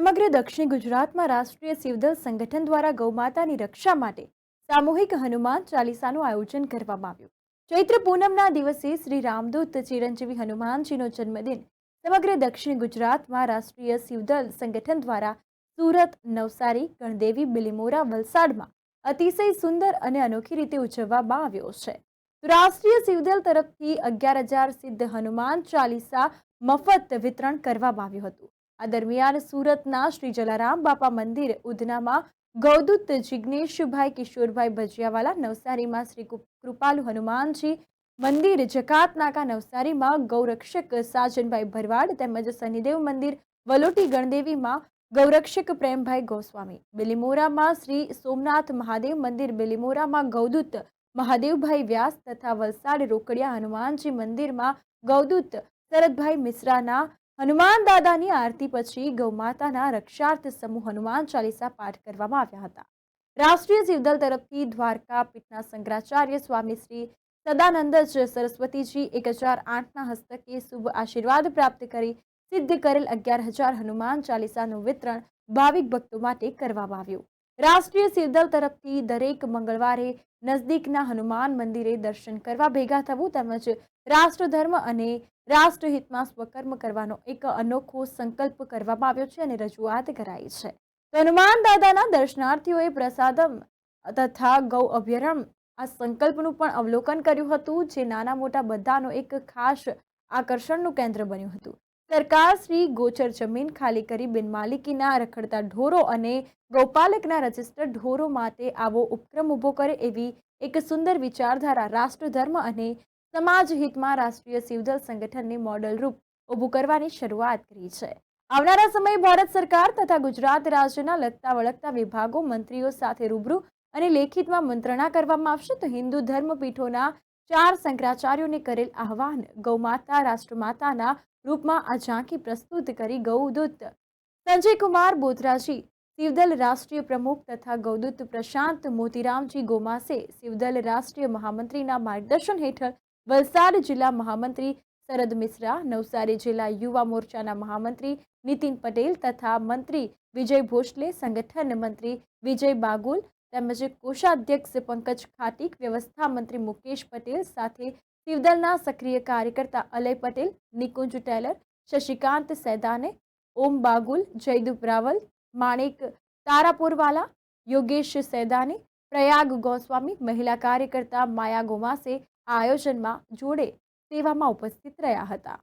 સમગ્ર દક્ષિણ ગુજરાતમાં રાષ્ટ્રીય સિવદલ સંગઠન દ્વારા ગૌમાતાની રક્ષા માટે સામૂહિક હનુમાન ચાલીસાનું આયોજન કરવામાં આવ્યું. ચૈત્ર પૂનમના દિવસે શ્રી રામદૂત ચિરંજીવી હનુમાનજીનો જન્મદિન સમગ્ર દક્ષિણ ગુજરાતમાં રાષ્ટ્રીય સિવદલ સંગઠન દ્વારા સુરત, નવસારી, ગણદેવી, બિલીમોરા, વલસાડમાં અતિશય સુંદર અને અનોખી રીતે ઉજવવામાં આવ્યો છે. રાષ્ટ્રીય સિવદલ તરફથી અગિયાર હજાર સિદ્ધ હનુમાન ચાલીસા મફત વિતરણ કરવામાં આવ્યું હતું. આ દરમિયાન સુરતના શ્રી જલારામ બાપા મંદિર ઉધનામાં ગૌદૂત જિજ્ઞેશભાઈ કિશોરભાઈ ભજીયાવાલા નવસારીમાં શ્રી કૃપાલુ હનુમાનજી મંદિર, જકાતનાકા નવસારીમાં ગૌરક્ષક સાજનભાઈ ભરવાડ તેમજ શનિદેવ મંદિર વલોટી ગણદેવીમાં ગૌરક્ષક પ્રેમભાઈ ગોસ્વામી. બિલીમોરામાં શ્રી સોમનાથ મહાદેવ મંદિર, બિલીમોરામાં ગૌદૂત મહાદેવભાઈ વ્યાસ તથા વલસાડ રોકડિયા હનુમાનજી મંદિરમાં ગૌદૂત શરદભાઈ મિશ્રાના હનુમાન દાદાની આરતી પછી ગૌમાતાના રક્ષાર્થ સમૂહ હનુમાન ચાલીસા પાઠ કરવામાં આવ્યા હતા. રાષ્ટ્રીય જીવદલ તરફથી દ્વારકા પીઠના શંકરાચાર્ય સ્વામી શ્રી સદાનંદ સરસ્વતીજી એક હજાર આઠના હસ્તકે શુભ આશીર્વાદ પ્રાપ્ત કરી સિદ્ધ કરેલ અગિયાર હજાર હનુમાન ચાલીસાનું વિતરણ ભાવિક ભક્તો માટે કરવામાં આવ્યું. રાષ્ટ્રીય સિવદલ તરફથી દરેક મંગળવારે નજદીકના હનુમાન મંદિરે દર્શન કરવા ભેગા થવું તેમજ રાષ્ટ્રધર્મ અને રાષ્ટ્રહિતમાં સ્વકર્મ કરવાનો એક અનોખો સંકલ્પ કરવામાં આવ્યો છે અને રજૂઆત કરાઈ છે. હનુમાન દાદાના દર્શનાર્થીઓએ પ્રસાદમ તથા ગૌ અભયારણ્ય આ સંકલ્પનું પણ અવલોકન કર્યું હતું, જે નાના મોટા બધાનો એક ખાસ આકર્ષણનું કેન્દ્ર બન્યું હતું. સરકાર શ્રી ગોચર જમીન ખાલી કરી બિનમાલિકીના રખડતા ઢોરો અને ગૌપાલકના રજિસ્ટર ઢોરો માટે આવો ઉપક્રમ ઊભો કરે એવી એક સુંદર વિચારધારા રાષ્ટ્રધર્મ અને સમાજ હિતમાં રાષ્ટ્રીય સિવદલ સંગઠનને મોડલ રૂપ ઊભું કરવાની શરૂઆત કરી છે. આવનારા સમયે ભારત સરકાર તથા ગુજરાત રાજ્યના લગતા વળગતા વિભાગો મંત્રીઓ સાથે રૂબરૂ અને લેખિતમાં મંત્રણા કરવામાં આવશે તો હિન્દુ ધર્મ પીઠોના ચાર શંકરાચાર્યોને કરેલ આહવાન ગૌમાતા, રાષ્ટ્રમાતાના રૂપમાં આ ઝાંખી પ્રસ્તુત કરી ગૌદૂત સંજય કુમાર બોથરાજી શિવદલ રાષ્ટ્રીય પ્રમુખ તથા ગૌદૂત પ્રશાંત મોતીરામજી ગોમાસે શિવદલ રાષ્ટ્રીય મહામંત્રીના માર્ગદર્શન હેઠળ વલસાડ જિલ્લા મહામંત્રી શરદ મિશ્રા, નવસારી જિલ્લા યુવા મોરચાના મહામંત્રી નીતિન પટેલ તથા મંત્રી વિજય ભોસલે, સંગઠન મંત્રી વિજય બાગુલ તેમજ કોષાધ્યક્ષ પંકજ ખાટીક, વ્યવસ્થા મંત્રી મુકેશ પટેલ સાથે શિવદલના સક્રિય કાર્યકર્તા અલય પટેલ, નિકુંજ ટેલર, શશિકાંત સૈદાને, ઓમ બાગુલ, જયદુપ રાવલ, માણેક તારાપુરવાલા, યોગેશ સૈદાને, પ્રયાગ ગોસ્વામી, મહિલા કાર્યકર્તા માયા ગોમાસે આયોજનમાં જોડે સેવામાં ઉપસ્થિત રહ્યા હતા.